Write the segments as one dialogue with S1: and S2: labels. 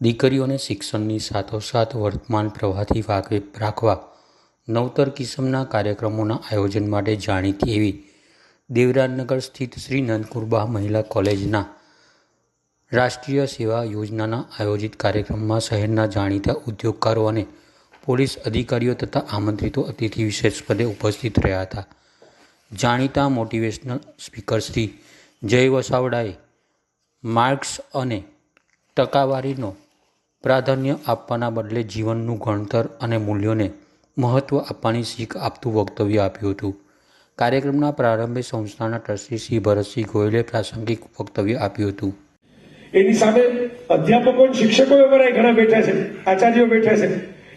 S1: દીકરીઓને શિક્ષણની સાથોસાથ વર્તમાન પ્રવાહથી વાકેફ રાખવા, નવતર કિસ્મના કાર્યક્રમોના આયોજન માટે જાણીતી એવી દેવરાજનગર સ્થિત શ્રી નંદકુરબા મહિલા કોલેજના રાષ્ટ્રીય સેવા યોજનાના આયોજિત કાર્યક્રમમાં શહેરના જાણીતા ઉદ્યોગકારો અને પોલીસ અધિકારીઓ તથા આમંત્રિતો અતિથિ વિશેષ પદે ઉપસ્થિત રહ્યા હતા. જાણીતા મોટિવેશનલ સ્પીકર શ્રી જય વસાવડાએ માર્ક્સ અને ટકાવારીનો પ્રાધાન્ય આપવાના બદલે જીવનનું ગણતર અને મૂલ્યોને મહત્ત્વ આપવાની શીખ આપતું વક્તવ્ય આપ્યું હતું. કાર્યક્રમના પ્રારંભે સંસ્થાના ટ્રસ્ટી શ્રી ભરતસિંહ ગોયલે પ્રાસંગિક વક્તવ્ય આપ્યું હતું.
S2: એની સામે અધ્યાપકો શિક્ષકો ઘણા બેઠા છે, આચાર્યો બેઠા છે.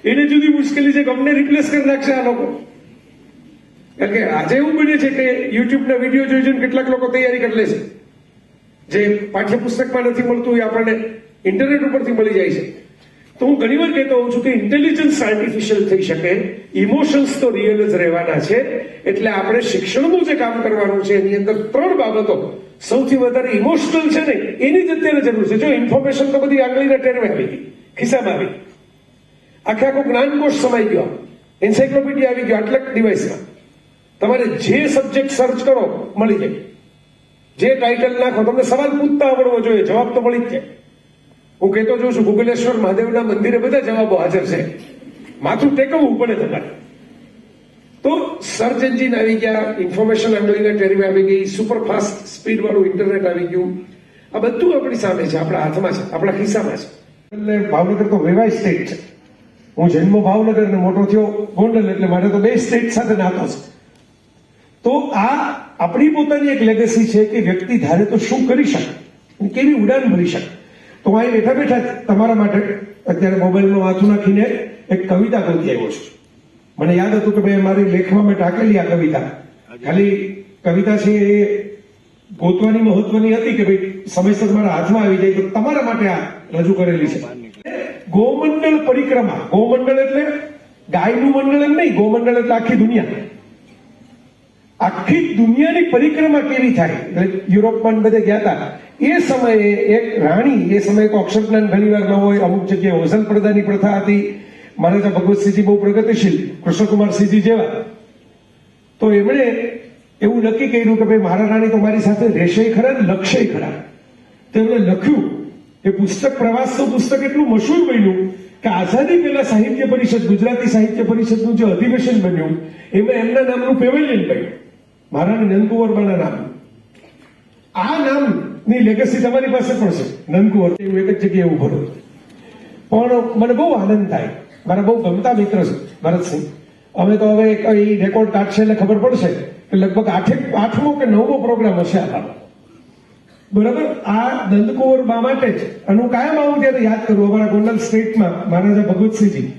S2: એને જુદી મુશ્કેલી છે ગમને રિપ્લેસ કરી નાખશે આ લોકો. કારણ કે આજે એવું બને છે કે યુટ્યુબના વીડિયો જોઈ જોઈને કેટલાક લોકો તૈયારી કરી લે છે. જે પાઠ્યપુસ્તકમાં નથી મળતું એ આપણને ઇન્ટરનેટ ઉપરથી મળી જાય છે. તો હું ઘણીવાર કહેતો હોઉં છું કે ઇન્ટેલિજન્સ આર્ટિફિશિયલ થઈ શકે. ઇમોશન્સ તો રિયલ જ રહેવાના છે. એટલે આપણે શિક્ષણનું જે કામ કરવાનું છે, એની અંદર ત્રણ બાબતો સૌથી વધારે ઇમોશનલ છે ને, એની જ અત્યારે જરૂર છે. જો ઇન્ફોર્મેશન તો બધી આંગળીના ટેરવે આવી ગઈ, ખિસ્સામાં આવી આખે આખો જ્ઞાનકોશ સમાઈ ગયો. એન્સાઇક્લોપીડિયા આવી ગયો, આટલા ડિવાઇસમાં તમારે જે સબ્જેક્ટ સર્ચ કરો, મળી જાય. જે ટાઇટલ નાખો, તમને સવાલ પૂછતા આવડવો જોઈએ, જવાબ તો મળી જ જાય. હું કહેતો જોઉં છું ભૂગલેશ્વર મહાદેવના મંદિરે બધા જવાબો હાજર છે. માથું ટેકવવું પડે તમારે. તો સર્ચ એન્જિન આવી ગયા ઇન્ફોર્મેશન આંગળીના ટેરવે આવી ગઈ સુપર ફાસ્ટ સ્પીડ વાળું ઇન્ટરનેટ આવી ગયું. આ બધું આપણી સામે છે, આપણા હાથમાં છે, આપણા ખિસ્સામાં છે. એટલે ભાવનગર તો વેવાય સ્ટેટ છે. હું જન્મ ભાવનગર ને મોટો થયો, ગોંડલ એટલે મારે તો બે સ્ટેટ સાથે નાતો છે. તો આ આપણી પોતાની એક લેગસી છે કે વ્યક્તિ ધારે તો શું કરી શકે? કેવી ઉડાન ભરી શકે? તો અહીં બેઠા બેઠા તમારા માટે અત્યારે મોબાઈલમાં વાંચું નાખીને એક કવિતા ગોતી આવ્યો છું. મને યાદ હતું કે ભાઈ મારી લેખમાં મેં ટાંકેલી આ કવિતા. ખાલી કવિતા છે એ ગોતવાની મહત્વની હતી કે ભાઈ સમયસર મારા હાથમાં આવી જાય તો તમારા માટે આ રજૂ કરેલી છે. ગોમંડળ પરિક્રમા. ગોમંડળ એટલે ગાયનું મંડળ એમ નહીં ગોમંડળ એટલે આખી દુનિયા. આખી દુનિયાની પરિક્રમા કેવી થાય? એટલે યુરોપમાં બધે ગયા હતા. એ સમયે એક રાણી, એ સમયે તો અક્ષરજ્ઞાન ઘણી વાર ન હોય, અમુક જગ્યાએ ઓઝલ પડદાની પ્રથા હતી. મહારાજા ભગવતસિંહજી બહુ પ્રગતિશીલ કૃષ્ણકુમારસિંહજી જેવા. તો એમણે એવું નક્કી કર્યું કે ભાઈ, મારા રાણી તો મારી સાથે રહેશે ખરા ને લખશે ખરા. તો એમણે લખ્યું, એ પુસ્તક પ્રવાસ તો પુસ્તક એટલું મશહૂર બન્યું કે આઝાદી પહેલા સાહિત્ય પરિષદ, ગુજરાતી સાહિત્ય પરિષદનું જે અધિવેશન બન્યું, એમાં એમના નામનું પેવેલિયન બન્યું. મહારાણી નંદકુંવરબાના નામ. આ નામની લેગસી તમારી પાસે પણ છે. નંદકુંવર એવું એક જ જગ્યાએ ઊભો રહ્યો. પણ મને બહુ આનંદ થાય. મારા બહુ ગમતા મિત્ર છે ભરતસિંહ અમે તો હવે કઈ રેકોર્ડ કાઢશે એટલે ખબર પડશે કે લગભગ આઠે, આઠમો કે નવમો પ્રોગ્રામ હશે આ બરાબર? આ નંદકુંવર બા માટે જ. અને હું કાયમ આવું ત્યારે યાદ કરું, અમારા ગોંડલ સ્ટેટમાં મહારાજા ભગવતસિંહજી.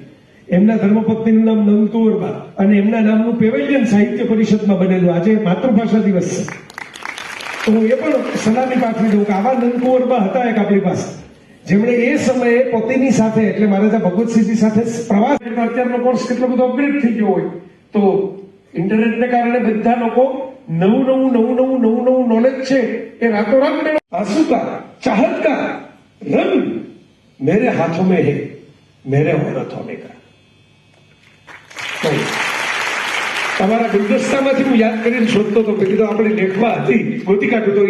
S2: એમના ધર્મપત્નીનું નામ નંદકુંવર બા. અને એમના નામનું પેવેલિયન સાહિત્ય પરિષદમાં બનેલું. આજે માતૃભાષા દિવસ છે. તો હું એ પણ સલામી પાછળ દઉં કે આવા નંદકુંવરમાં હતા એક આપણી પાસે. જેમણે એ સમયે પોતેની સાથે, એટલે મહારાજા ભગવતસિંહજી સાથે પ્રવાસ અત્યારનો કોર્સ કેટલો બધો અપગ્રેડ થઈ ગયો હોય. તો ઇન્ટરનેટને કારણે બધા લોકો નવું નવું નવું નવું નવું નવું નોલેજ છે એ રાતોરાત મેળવ. આંસુ કા ચાહતકા, રંગ મેરે હાથો મેં હે, મેરે હોરત હોને કા. તમારા ગુલદસ્તામાંથી હું યાદ કરીને શોધતો હતો કીધું આપણે લેખમાં હતી. ગોતી કાઢું તો